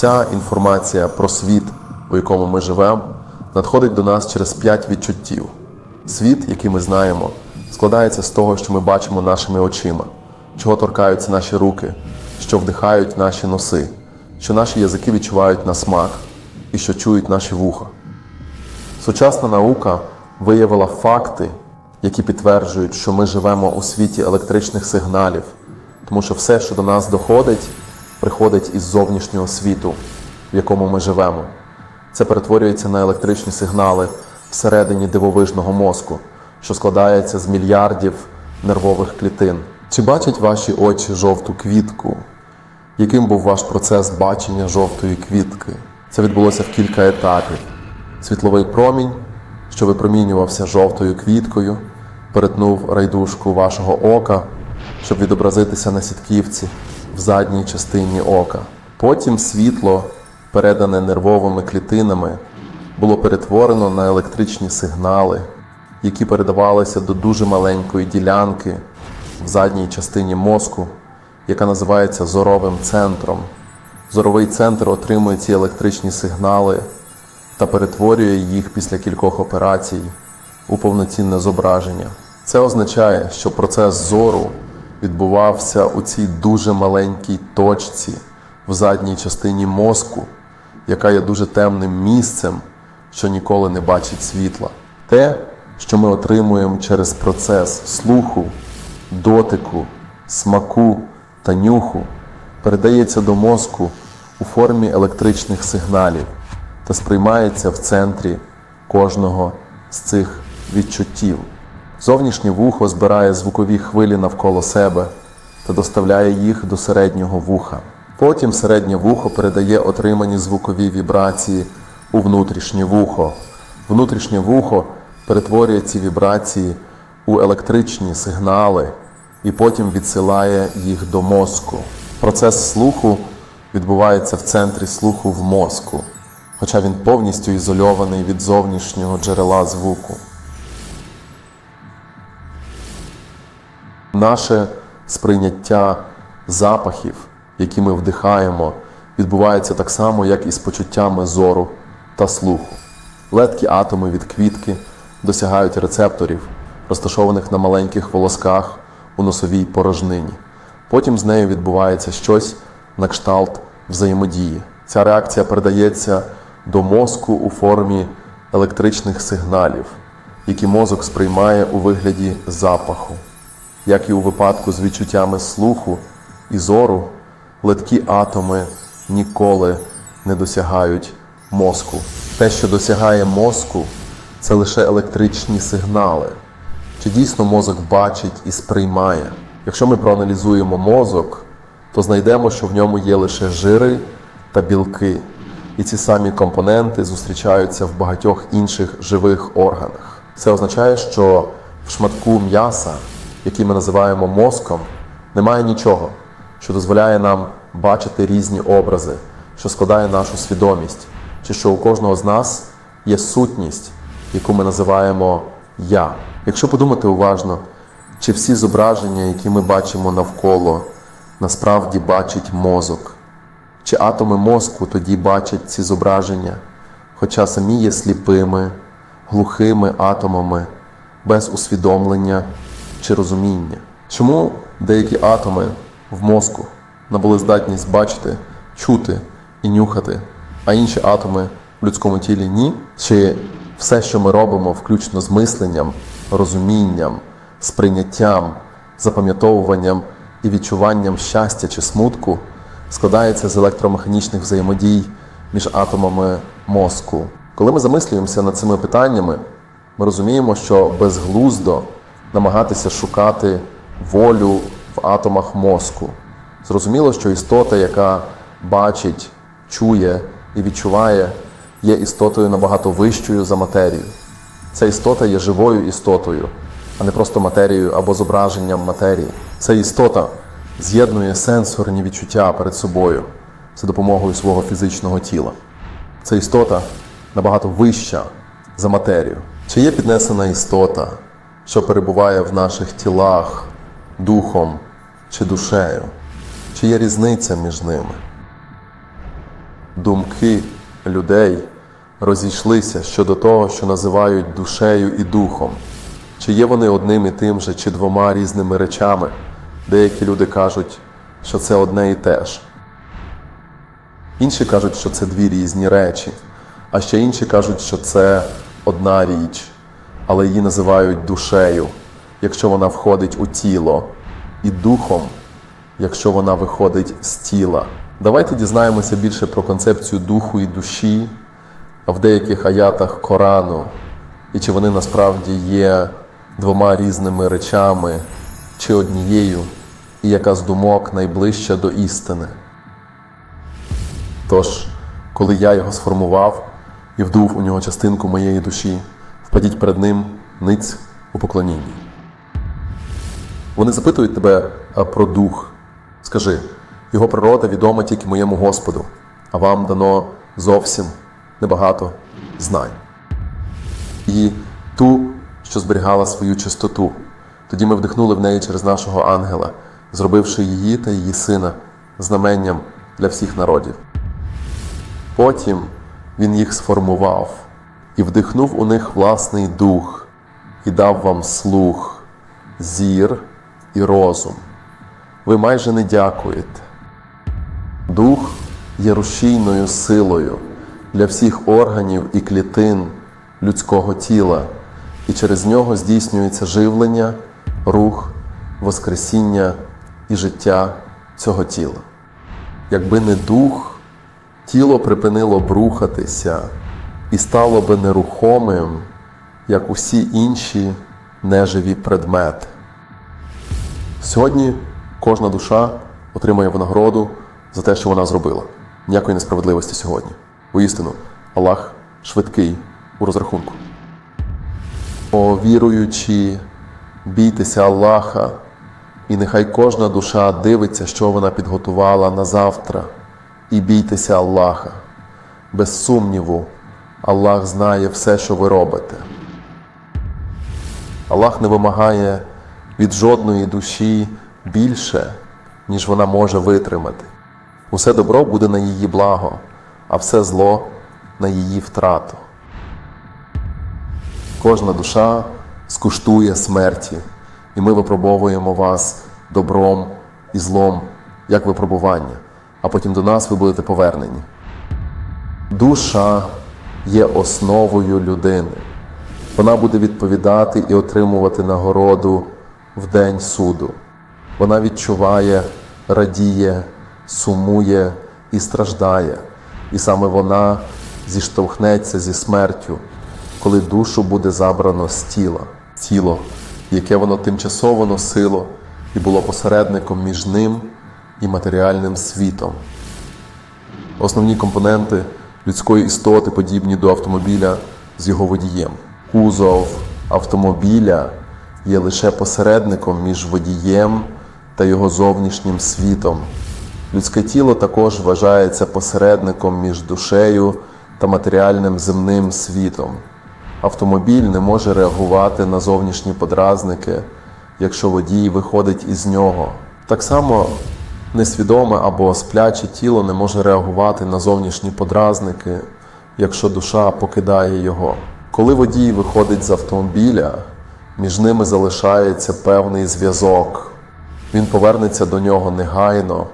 Вся інформація про світ, у якому ми живемо, надходить до нас через п'ять відчуттів. Світ, який ми знаємо, складається з того, що ми бачимо нашими очима, чого торкаються наші руки, що вдихають наші носи, що наші язики відчувають на смак і що чують наші вуха. Сучасна наука виявила факти, які підтверджують, що ми живемо у світі електричних сигналів, тому що все, що до нас доходить, приходить із зовнішнього світу, в якому ми живемо. Це перетворюється на електричні сигнали всередині дивовижного мозку, що складається з мільярдів нервових клітин. Чи бачать ваші очі жовту квітку? Яким був ваш процес бачення жовтої квітки? Це відбулося в кілька етапів. Світловий промінь, що випромінювався жовтою квіткою, перетнув райдушку вашого ока, щоб відобразитися на сітківці в задній частині ока. Потім світло, передане нервовими клітинами, було перетворено на електричні сигнали, які передавалися до дуже маленької ділянки в задній частині мозку, яка називається зоровим центром. Зоровий центр отримує ці електричні сигнали та перетворює їх після кількох операцій у повноцінне зображення. Це означає, що процес зору відбувався у цій дуже маленькій точці в задній частині мозку, яка є дуже темним місцем, що ніколи не бачить світла. Те, що ми отримуємо через процес слуху, дотику, смаку та нюху, передається до мозку у формі електричних сигналів та сприймається в центрі кожного з цих відчуттів. Зовнішнє вухо збирає звукові хвилі навколо себе та доставляє їх до середнього вуха. Потім середнє вухо передає отримані звукові вібрації у внутрішнє вухо. Внутрішнє вухо перетворює ці вібрації у електричні сигнали і потім відсилає їх до мозку. Процес слуху відбувається в центрі слуху в мозку, хоча він повністю ізольований від зовнішнього джерела звуку. Наше сприйняття запахів, які ми вдихаємо, відбувається так само, як і з почуттями зору та слуху. Ледкі атоми від квітки досягають рецепторів, розташованих на маленьких волосках у носовій порожнині. Потім з нею відбувається щось на кшталт взаємодії. Ця реакція передається до мозку у формі електричних сигналів, які мозок сприймає у вигляді запаху. Як і у випадку з відчуттями слуху і зору, литкі атоми ніколи не досягають мозку. Те, що досягає мозку, це лише електричні сигнали. Чи дійсно мозок бачить і сприймає? Якщо ми проаналізуємо мозок, то знайдемо, що в ньому є лише жири та білки, і ці самі компоненти зустрічаються в багатьох інших живих органах. Це означає, що в шматку м'яса, який ми називаємо мозком, немає нічого, що дозволяє нам бачити різні образи, що складає нашу свідомість, чи що у кожного з нас є сутність, яку ми називаємо я. Якщо подумати уважно, чи всі зображення, які ми бачимо навколо, насправді бачить мозок, чи атоми мозку тоді бачать ці зображення, хоча самі є сліпими, глухими атомами, без усвідомлення чи розуміння. Чому деякі атоми в мозку набули здатність бачити, чути і нюхати, а інші атоми в людському тілі ні? Чи все, що ми робимо, включно з мисленням, розумінням, сприйняттям, запам'ятовуванням і відчуванням щастя чи смутку, складається з електромеханічних взаємодій між атомами мозку. Коли ми замислюємося над цими питаннями, ми розуміємо, що безглуздо намагатися шукати волю в атомах мозку. Зрозуміло, що істота, яка бачить, чує і відчуває, є істотою набагато вищою за матерію. Ця істота є живою істотою, а не просто матерією або зображенням матерії. Ця істота з'єднує сенсорні відчуття перед собою за допомогою свого фізичного тіла. Ця істота набагато вища за матерію. Чи є піднесена істота, що перебуває в наших тілах, духом чи душею? Чи є різниця між ними? Думки людей розійшлися щодо того, що називають душею і духом. Чи є вони одним і тим же, чи двома різними речами? Деякі люди кажуть, що це одне і те ж. Інші кажуть, що це дві різні речі, а ще інші кажуть, що це одна річ, але її називають душею, якщо вона входить у тіло, і духом, якщо вона виходить з тіла. Давайте дізнаємося більше про концепцію духу і душі в деяких аятах Корану, і чи вони насправді є двома різними речами чи однією, і яка з думок найближча до істини. Тож, коли я його сформував і вдув у нього частинку моєї душі, впадіть перед ним ниць у поклонінні. Вони запитують тебе про дух. Скажи, його природа відома тільки моєму Господу, а вам дано зовсім небагато знань. І ту, що зберігала свою чистоту. Тоді ми вдихнули в неї через нашого ангела, зробивши її та її сина знаменням для всіх народів. Потім він їх сформував і вдихнув у них власний дух, і дав вам слух, зір і розум. Ви майже не дякуєте. Дух є рушійною силою для всіх органів і клітин людського тіла, і через нього здійснюється живлення, рух, воскресіння і життя цього тіла. Якби не дух, тіло припинило б рухатися і стало би нерухомим, як усі інші неживі предмети. Сьогодні кожна душа отримує винагороду за те, що вона зробила. Ніякої несправедливості сьогодні. Воістину, Аллах швидкий у розрахунку. О віруючі, бійтеся Аллаха, і нехай кожна душа дивиться, що вона підготувала на завтра, і бійтеся Аллаха. Без сумніву, Аллах знає все, що ви робите. Аллах не вимагає від жодної душі більше, ніж вона може витримати. Усе добро буде на її благо, а все зло на її втрату. Кожна душа скуштує смерті, і ми випробовуємо вас добром і злом, як випробування, а потім до нас ви будете повернені. Душа є основою людини. Вона буде відповідати і отримувати нагороду в день суду. Вона відчуває, радіє, сумує і страждає. І саме вона зіштовхнеться зі смертю, коли душу буде забрано з тіла, тіло, яке воно тимчасово носило і було посередником між ним і матеріальним світом. Основні компоненти людської істоти подібні до автомобіля з його водієм. Кузов автомобіля є лише посередником між водієм та його зовнішнім світом. Людське тіло також вважається посередником між душею та матеріальним земним світом. Автомобіль не може реагувати на зовнішні подразники, якщо водій виходить із нього. Так само несвідоме або спляче тіло не може реагувати на зовнішні подразники, якщо душа покидає його. Коли водій виходить з автомобіля, між ними залишається певний зв'язок. Він повернеться до нього негайно,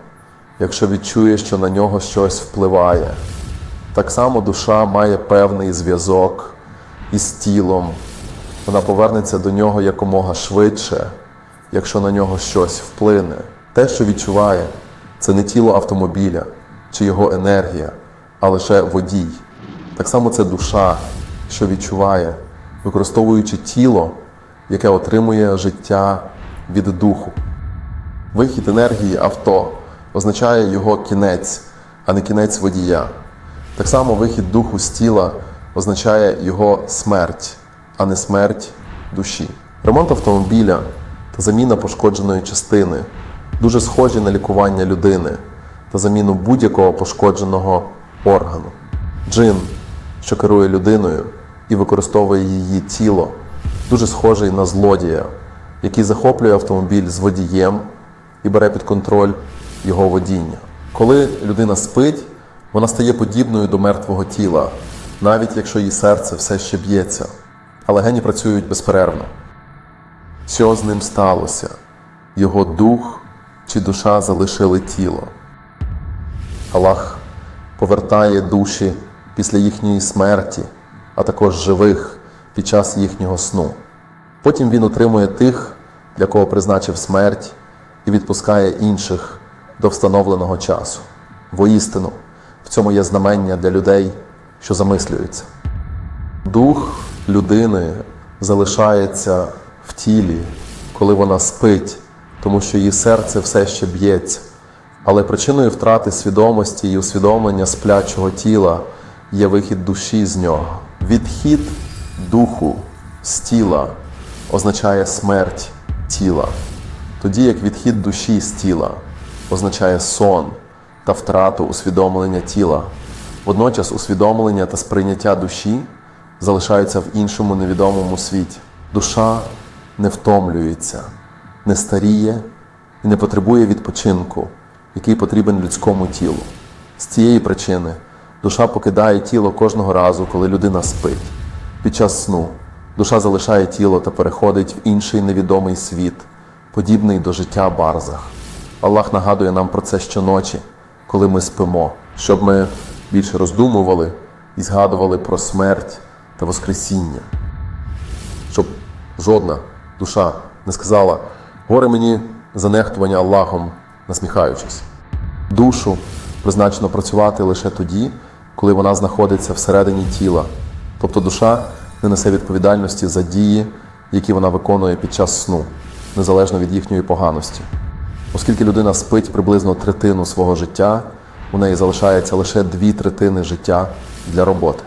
якщо відчує, що на нього щось впливає. Так само душа має певний зв'язок із тілом. Вона повернеться до нього якомога швидше, якщо на нього щось вплине. Те, що відчуває, це не тіло автомобіля чи його енергія, а лише водій. Так само це душа, що відчуває, використовуючи тіло, яке отримує життя від духу. Вихід енергії авто означає його кінець, а не кінець водія. Так само вихід духу з тіла означає його смерть, а не смерть душі. Ремонт автомобіля та заміна пошкодженої частини дуже схожі на лікування людини та заміну будь-якого пошкодженого органу. Джин, що керує людиною і використовує її тіло, дуже схожий на злодія, який захоплює автомобіль з водієм і бере під контроль його водіння. Коли людина спить, вона стає подібною до мертвого тіла, навіть якщо її серце все ще б'ється, а легені працюють безперервно. Що з ним сталося? Його дух чи душа залишили тіло. Аллах повертає душі після їхньої смерті, а також живих під час їхнього сну. Потім він утримує тих, для кого призначив смерть, і відпускає інших до встановленого часу. Воістину, в цьому є знамення для людей, що замислюються. Дух людини залишається в тілі, коли вона спить, тому що її серце все ще б'ється. Але причиною втрати свідомості і усвідомлення сплячого тіла є вихід душі з нього. Відхід духу з тіла означає смерть тіла, тоді як відхід душі з тіла означає сон та втрату усвідомлення тіла. Водночас усвідомлення та сприйняття душі залишаються в іншому невідомому світі. Душа не втомлюється, не старіє і не потребує відпочинку, який потрібен людському тілу. З цієї причини душа покидає тіло кожного разу, коли людина спить. Під час сну душа залишає тіло та переходить в інший невідомий світ, подібний до життя барзах. Аллах нагадує нам про це щоночі, коли ми спимо, щоб ми більше роздумували і згадували про смерть та Воскресіння щоб жодна душа не сказала горе мені за нехтування Аллахом, насміхаючись. Душу призначено працювати лише тоді, коли вона знаходиться всередині тіла, тобто душа не несе відповідальності за дії, які вона виконує під час сну, незалежно від їхньої поганості. Оскільки людина спить приблизно третину свого життя, у неї залишається лише дві третини життя для роботи.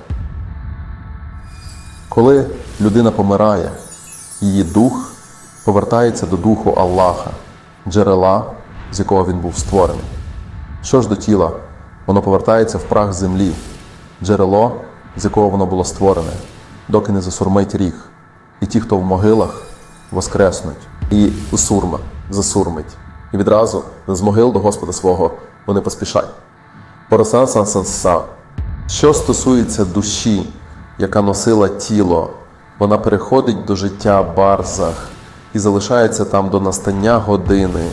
Коли людина помирає, її дух повертається до духу Аллаха, джерела, з якого він був створений. Що ж до тіла, воно повертається в прах землі, джерело, з якого воно було створене, доки не засурмить ріг. І ті, хто в могилах, воскреснуть, і усурма засурмить. І відразу з могил до Господа свого вони поспішають. Поросанса. Що стосується душі, яка носила тіло, вона переходить до життя барзах і залишається там до настання години.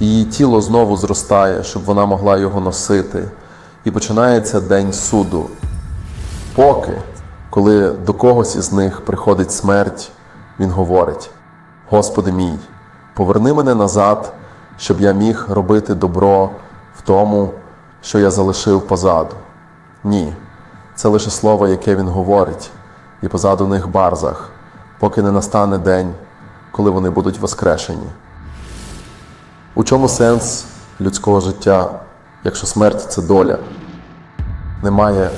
Її тіло знову зростає, щоб вона могла його носити. І починається день суду. Поки, коли до когось із них приходить смерть, він говорить: Господи мій, поверни мене назад, щоб я міг робити добро в тому, що я залишив позаду. Ні, це лише слово, яке він говорить, і позаду них барзах, поки не настане день, коли вони будуть воскрешені. У чому сенс людського життя, якщо смерть це доля? Немає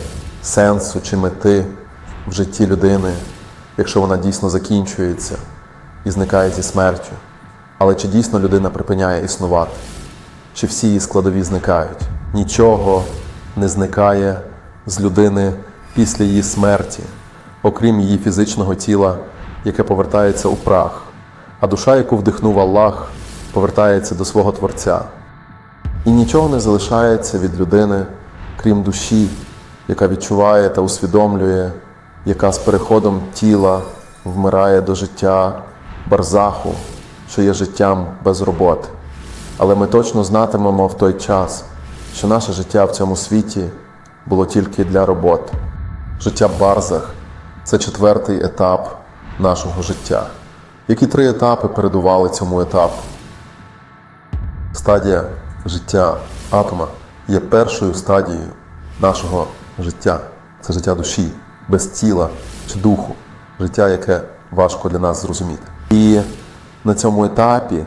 сенсу чи мети в житті людини, якщо вона дійсно закінчується і зникає зі смертю. Але чи дійсно людина припиняє існувати? Чи всі її складові зникають? Нічого не зникає з людини після її смерті, окрім її фізичного тіла, яке повертається у прах, а душа, яку вдихнув Аллах, повертається до свого Творця. І нічого не залишається від людини, крім душі, яка відчуває та усвідомлює, яка з переходом тіла вмирає до життя барзаху, що є життям без роботи. Але ми точно знатимемо в той час, що наше життя в цьому світі було тільки для роботи. Життя барзах це четвертий етап нашого життя. Які три етапи передували цьому етапу? Стадія життя атома є першою стадією нашого життя. Це життя душі, без тіла чи духу, життя, яке важко для нас зрозуміти. І на цьому етапі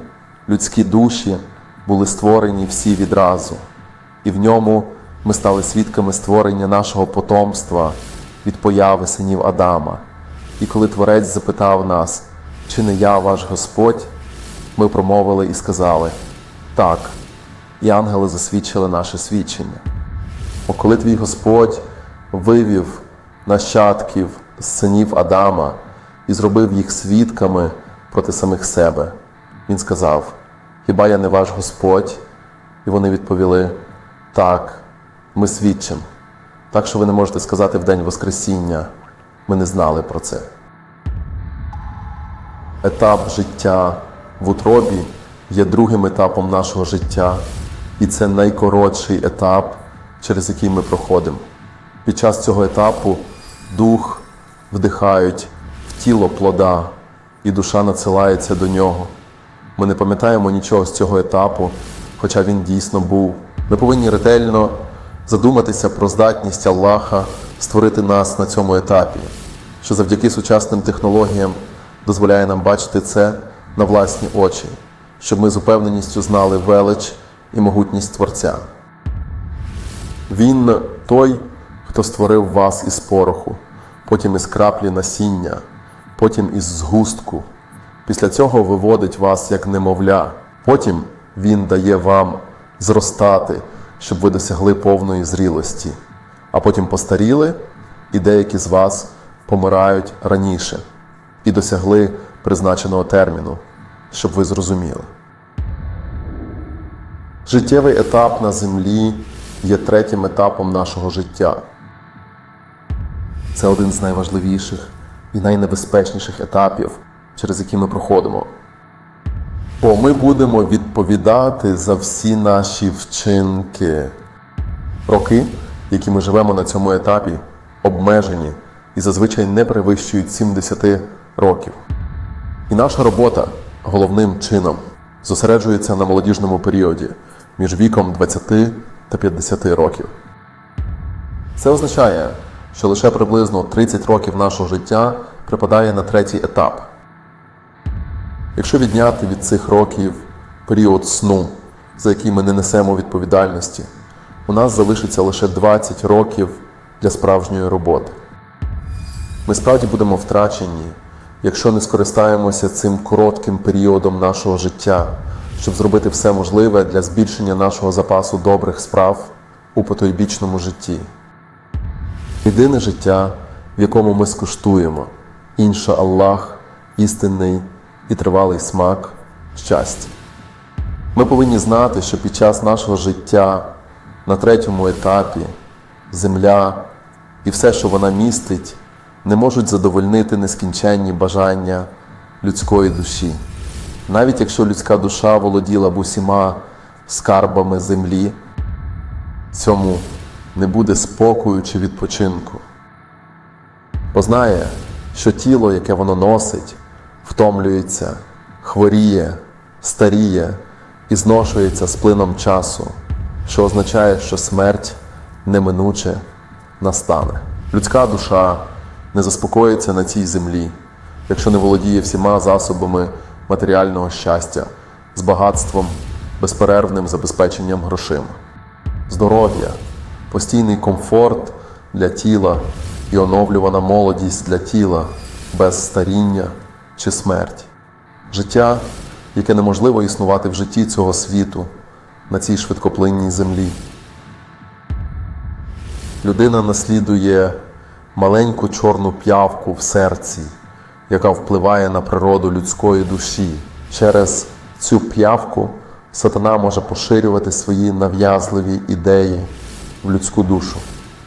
людські душі були створені всі відразу, і в ньому ми стали свідками створення нашого потомства від появи синів Адама. І коли Творець запитав нас, чи не я ваш Господь, ми промовили і сказали так, і ангели засвідчили наше свідчення. О, коли твій Господь вивів нащадків з синів Адама і зробив їх свідками проти самих себе. Він сказав: Хіба я не ваш Господь? І вони відповіли: Так, ми свідчимо. Так що ви не можете сказати в день Воскресіння. Ми не знали про це. Етап життя в утробі є другим етапом нашого життя, і це найкоротший етап, через який ми проходимо. Під час цього етапу дух вдихають в тіло плода, і душа надсилається до нього. Ми не пам'ятаємо нічого з цього етапу, хоча він дійсно був. Ми повинні ретельно задуматися про здатність Аллаха створити нас на цьому етапі, що завдяки сучасним технологіям дозволяє нам бачити це на власні очі, щоб ми з упевненістю знали велич і могутність Творця. Він той, хто створив вас із пороху, потім із краплі насіння, потім із згустку. Після цього виводить вас як немовля. Потім Він дає вам зростати, щоб ви досягли повної зрілості. А потім постаріли, і деякі з вас помирають раніше і досягли призначеного терміну, щоб ви зрозуміли. Життєвий етап на землі є третім етапом нашого життя. Це один з найважливіших і найнебезпечніших етапів, через які ми проходимо. Бо ми будемо відповідати за всі наші вчинки. Роки, які ми живемо на цьому етапі, обмежені і зазвичай не перевищують 70 років. І наша робота головним чином зосереджується на молодіжному періоді між віком 20 та 50 років. Це означає, що лише приблизно 30 років нашого життя припадає на третій етап. Якщо відняти від цих років період сну, за який ми не несемо відповідальності, у нас залишиться лише 20 років для справжньої роботи. Ми справді будемо втрачені, якщо не скористаємося цим коротким періодом нашого життя, щоб зробити все можливе для збільшення нашого запасу добрих справ у потойбічному житті. Єдине життя, в якому ми скуштуємо, інша Аллах, істинний і тривалий смак щастя. Ми повинні знати, що під час нашого життя на третьому етапі земля і все, що вона містить, не можуть задовольнити нескінченні бажання людської душі. Навіть якщо людська душа володіла б усіма скарбами землі, цьому не буде спокою чи відпочинку. Бо знає, що тіло, яке воно носить, втомлюється, хворіє, старіє і зношується з плином часу, що означає, що смерть неминуче настане. Людська душа не заспокоїться на цій землі, якщо не володіє всіма засобами матеріального щастя, з багатством, безперервним забезпеченням грошима. Здоров'я, постійний комфорт для тіла і оновлювана молодість для тіла без старіння чи смерті. Життя, яке неможливо існувати в житті цього світу на цій швидкоплинній землі. Людина наслідує маленьку чорну п'явку в серці, яка впливає на природу людської душі. Через цю п'явку сатана може поширювати свої нав'язливі ідеї в людську душу.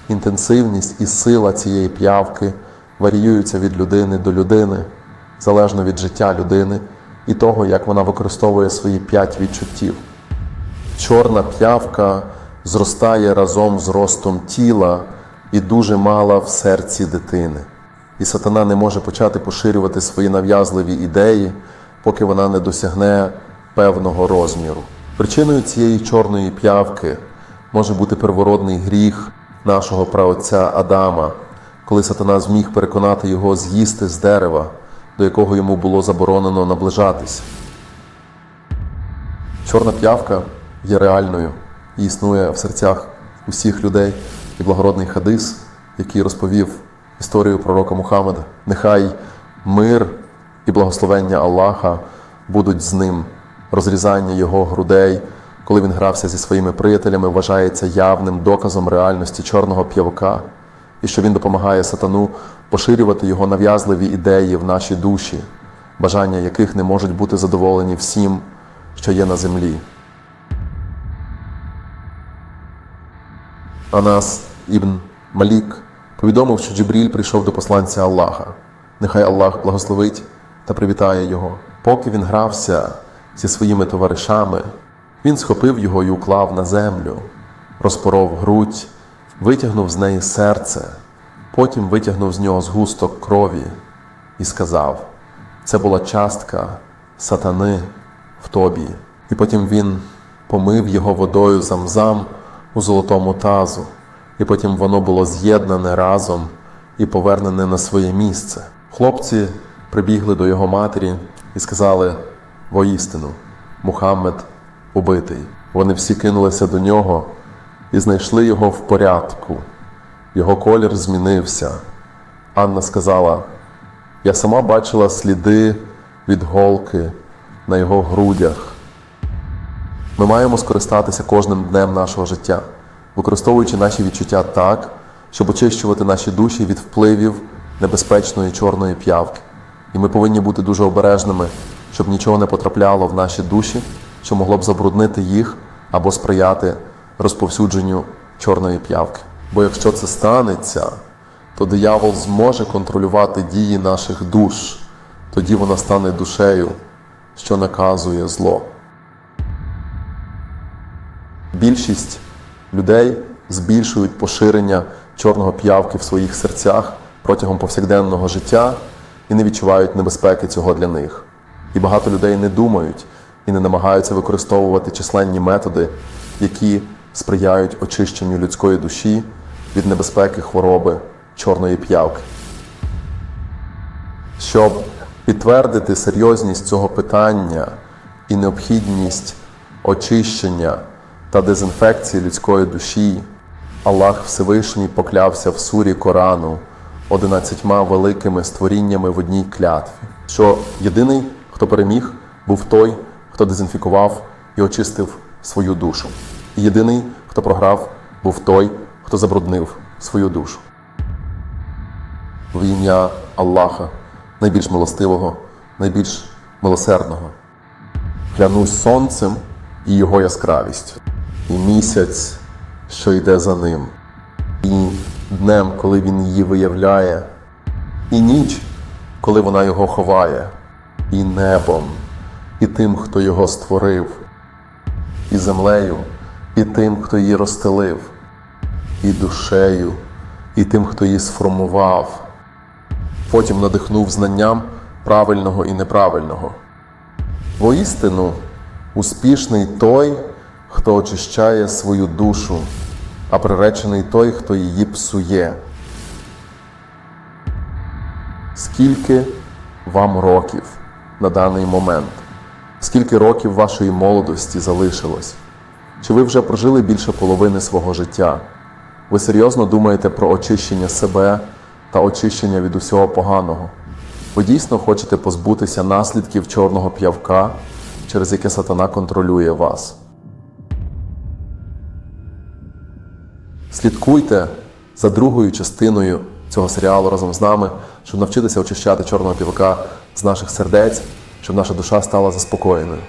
Інтенсивність і сила цієї п'явки варіюються від людини до людини, залежно від життя людини і того, як вона використовує свої п'ять відчуттів. Чорна п'явка зростає разом з ростом тіла і дуже мала в серці дитини. І сатана не може почати поширювати свої нав'язливі ідеї, поки вона не досягне певного розміру. Причиною цієї чорної п'явки може бути первородний гріх нашого праотця Адама, коли сатана зміг переконати його з'їсти з дерева, до якого йому було заборонено наближатися. Чорна п'явка є реальною і існує в серцях усіх людей, і благородний хадис, який розповів історію пророка Мухаммеда. Нехай мир і благословення Аллаха будуть з ним. Розрізання його грудей, коли він грався зі своїми приятелями, вважається явним доказом реальності чорного п'явка, і що він допомагає сатану поширювати його нав'язливі ідеї в наші душі, бажання яких не можуть бути задоволені всім, що є на землі. Анас ібн Малік повідомив, що Джибріль прийшов до посланця Аллаха. Нехай Аллах благословить та привітає його. Поки він грався зі своїми товаришами, він схопив його і уклав на землю, розпоров грудь, витягнув з неї серце, потім витягнув з нього згусток крові і сказав: це була частка сатани в тобі. І потім він помив його водою замзам у золотому тазу, і потім воно було з'єднане разом і повернене на своє місце. Хлопці прибігли до його матері і сказали: воістину, Мухаммед убитий. Вони всі кинулися до нього і знайшли його в порядку. Його колір змінився. Анна сказала: Я сама бачила сліди від голки на його грудях. Ми маємо скористатися кожним днем нашого життя, використовуючи наші відчуття так, щоб очищувати наші душі від впливів небезпечної чорної п'явки. І ми повинні бути дуже обережними, щоб нічого не потрапляло в наші душі, що могло б забруднити їх або сприяти розповсюдженню чорної п'явки. Бо якщо це станеться, то диявол зможе контролювати дії наших душ, тоді вона стане душею, що наказує зло. Більшість людей збільшують поширення чорного п'явки в своїх серцях протягом повсякденного життя і не відчувають небезпеки цього для них. І багато людей не думають і не намагаються використовувати численні методи, які сприяють очищенню людської душі від небезпеки хвороби чорної п'явки. Щоб підтвердити серйозність цього питання і необхідність очищення та дезінфекції людської душі, Аллах Всевишній поклявся в сурі Корану одинадцятьма великими створіннями в одній клятві, що єдиний, хто переміг, був той, хто дезінфікував і очистив свою душу. І єдиний, хто програв, був той, хто забруднив свою душу. В ім'я Аллаха, найбільш милостивого, найбільш милосердного. Клянусь сонцем і його яскравістю, і місяць, що йде за ним, і днем, коли він її виявляє, і ніч, коли вона його ховає, і небом, і тим, хто його створив, і землею, і тим, хто її розстелив, і душею, і тим, хто її сформував, потім надихнув знанням правильного і неправильного. Воістину, успішний той, хто очищає свою душу, а приречений той, хто її псує. Скільки вам років на даний момент? Скільки років вашої молодості залишилось? Чи ви вже прожили більше половини свого життя? Ви серйозно думаєте про очищення себе та очищення від усього поганого? Ви дійсно хочете позбутися наслідків чорного п'явка, через яке сатана контролює вас? Слідкуйте за другою частиною цього серіалу разом з нами, щоб навчитися очищати чорного півка з наших сердець, щоб наша душа стала заспокоєною.